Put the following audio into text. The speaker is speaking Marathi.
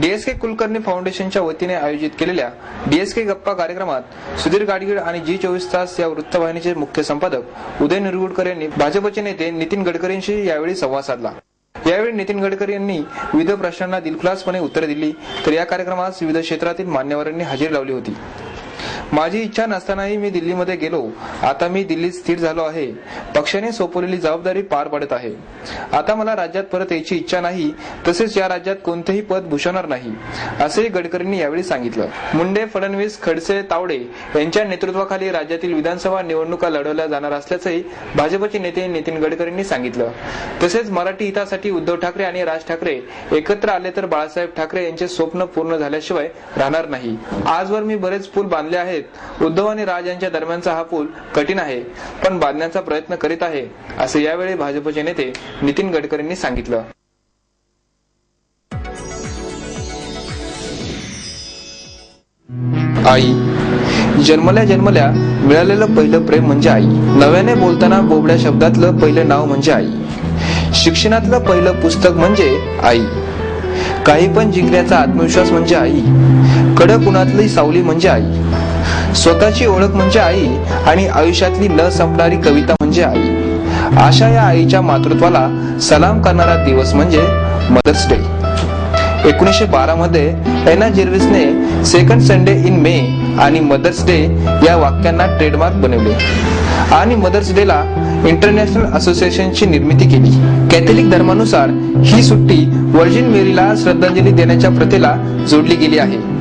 डीएसके कुलकर्णी फाउंडेशनच्या वतीने आयोजित केलेल्या डीएसके गप्पा कार्यक्रमात सुधीर गाडगीळ आणि जी चोवीस तास या वृत्तवाहिनीचे मुख्य संपादक उदय निरगुडकर यांनी भाजपचे नेते नितीन गडकरींशी यावेळी संवाद साधला. यावेळी नितीन गडकरी यांनी विविध प्रश्नांना दिलखुलासपणे उत्तरे दिली तर या कार्यक्रमास विविध क्षेत्रातील मान्यवरांनी हजेरी लावली होती. माझी इच्छा नसतानाही मी दिल्लीमध्ये गेलो. आता मी दिल्लीत स्थिर झालो आहे. पक्षाने सोपवलेली जबाबदारी पार पडत आहे. आता मला राज्यात परत यायची इच्छा नाही तसेच या राज्यात कोणतेही पद भूषवणार नाही असेही गडकरींनी यावेळी सांगितलं. मुंडे फडणवीस खडसे तावडे यांच्या नेतृत्वाखाली राज्यातील विधानसभा निवडणुका लढवल्या जाणार असल्याचंही भाजपचे नेते नितीन गडकरींनी सांगितलं. तसेच मराठी हितासाठी उद्धव ठाकरे आणि राज ठाकरे एकत्र आले तर बाळासाहेब ठाकरे यांचे स्वप्न पूर्ण झाल्याशिवाय राहणार नाही. आजवर मी बरेच पूल बांधले आहेत. उद्धव आणि राज यांच्या दरम्यानचा हा पूल कठीण आहे पण बांधण्याचा प्रयत्न करीत आहे असे यावेळी भाजपचे नेते नितीन गडकरींनी सांगितलं. आई. जन्मल्या जन्मल्या मिळालेलं पहिलं प्रेम म्हणजे आई. नव्याने बोलताना बोबड्या शब्दातलं पहिलं नाव म्हणजे आई. शिक्षणातलं पहिलं पुस्तक म्हणजे आई. काही पण जिंकण्याचा आत्मविश्वास म्हणजे आई. कडक उन्हातली सावली म्हणजे आई. स्वतःची ओळख म्हणजे आई आणि आयुष्यातली न संपणारी कविता म्हणजे आई. आशा या आईच्या मातृत्वाला सलाम करणारा दिवस म्हणजे मदर्स डे. एकोणीसशे बारा मध्ये एना जेर्विसने सेकंड संडे इन मे आणि मदर्स डे या वाक्यांना ट्रेडमार्क बनवले. आणि मदर्स डे ला इंटरनॅशनल असोसिएशनची निर्मिती केली. कॅथोलिक धर्मानुसार ही सुट्टी वर्जिन मेरीला श्रद्धांजली देण्याच्या प्रथेला जोडली गेली आहे.